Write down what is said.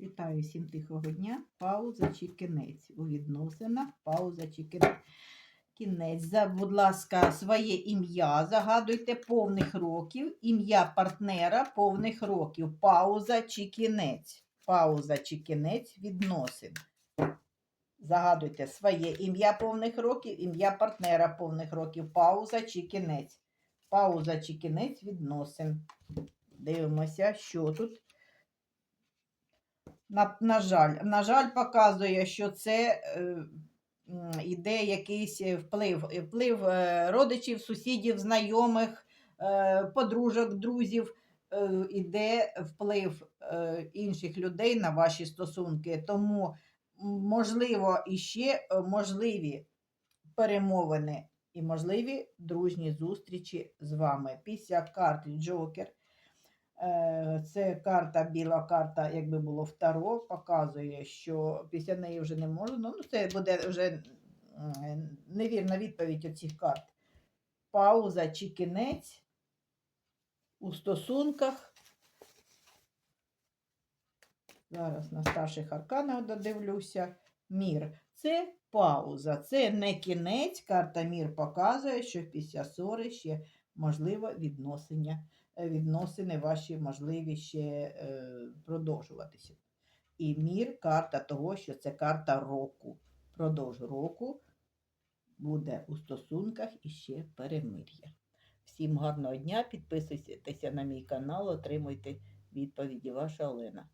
Вітаю всім тихого дня. Пауза чи кінець. У відносинах пауза чи кінець. Кінець. Будь ласка, своє ім'я. Загадуйте повних років. Ім'я партнера повних років. Пауза чи кінець. Пауза чи кінець відносин. Загадуйте своє ім'я повних років, ім'я партнера повних років. Пауза чи кінець. Пауза чи кінець відносин. Дивимося, що тут. На, на жаль, на жаль, показує, що це е, м, якийсь е, вплив, е, вплив е, родичів, сусідів, знайомих, е, подружок, друзів. е, Іде вплив е, інших людей на ваші стосунки. Тому, можливо, іще е, можливі перемовини і можливі дружні зустрічі з вами. Після карт Джокер. Е, Це карта, біла карта, якби було второ, показує, що після неї вже не можна. Ну, це буде вже невірна відповідь оцих карт. Пауза чи кінець у стосунках. Зараз на старших арканах додивлюся. Мір. Це пауза, це не кінець. Карта мір показує, що після ссори ще можливо відносення е, відносини ваші можливі ще е, продовжуватися. І мір карта того, що це карта року. Продовж року буде у стосунках іще перемир'я. Всім гарного дня, підписуйтеся на мій канал, отримуйте відповіді. Ваша Олена.